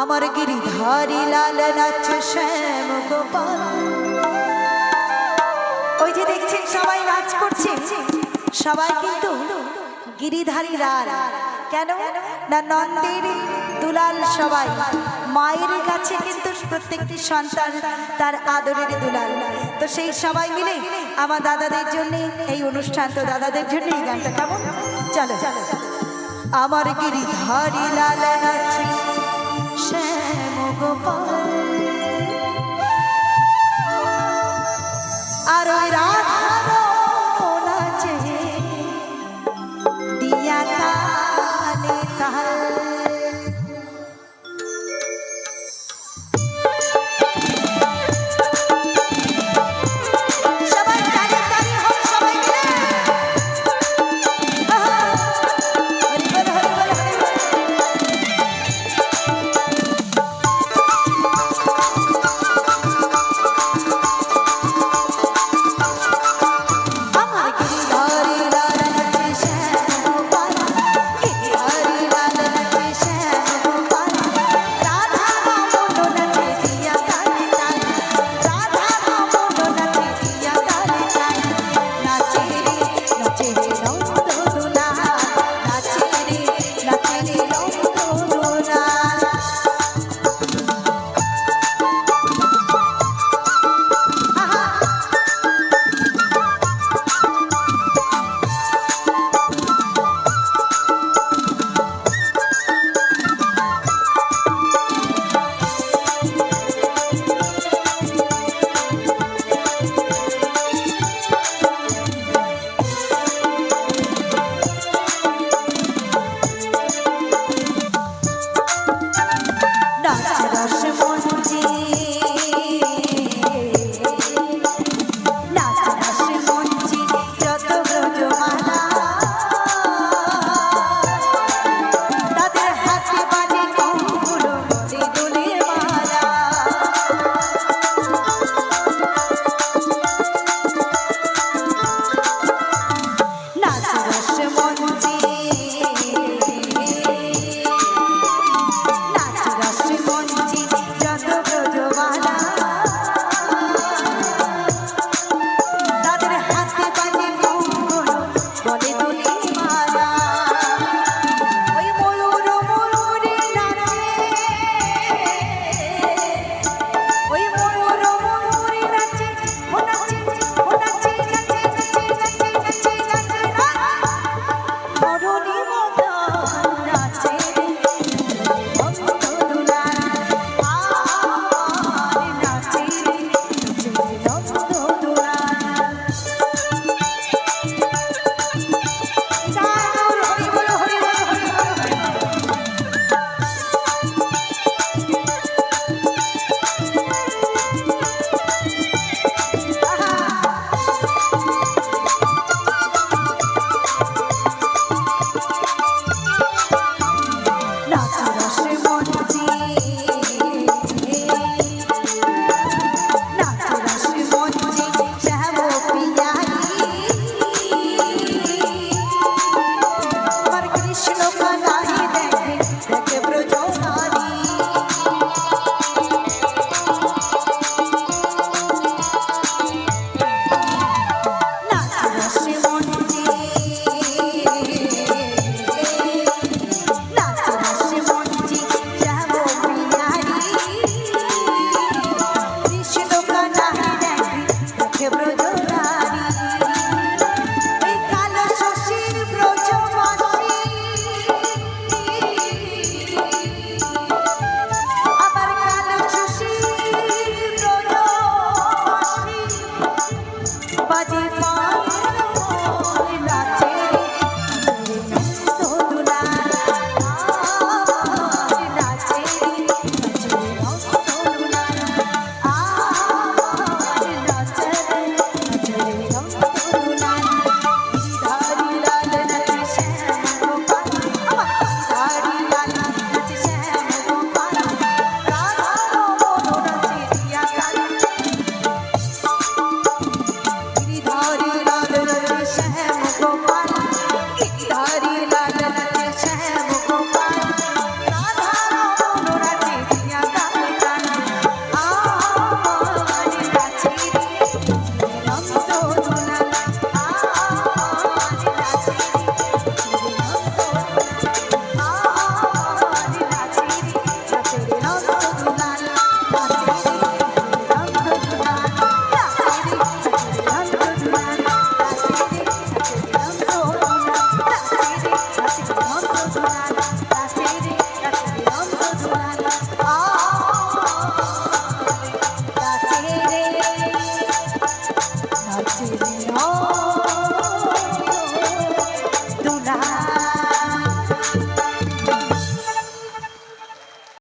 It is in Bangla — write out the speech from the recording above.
আমার গিরিধারী লাল নাচছে শ্যাম গোপাল। ওই যে দেখছেন সবাই নাচ করছে। সবাই কিন্তু গিরিধারী লাল। কেন? না নন্দের দুলাল সবাই। মায়ের কাছে কিন্তু প্রত্যেকটি সন্তান তার আদরের দুলাল। তো সেই সবাই মিলে আমার দাদাদের জন্য এই অনুষ্ঠান, তো দাদাদের জন্য এই গানটা কেমন? চলো চলো। আমার গিরিধারী লাল নাচে for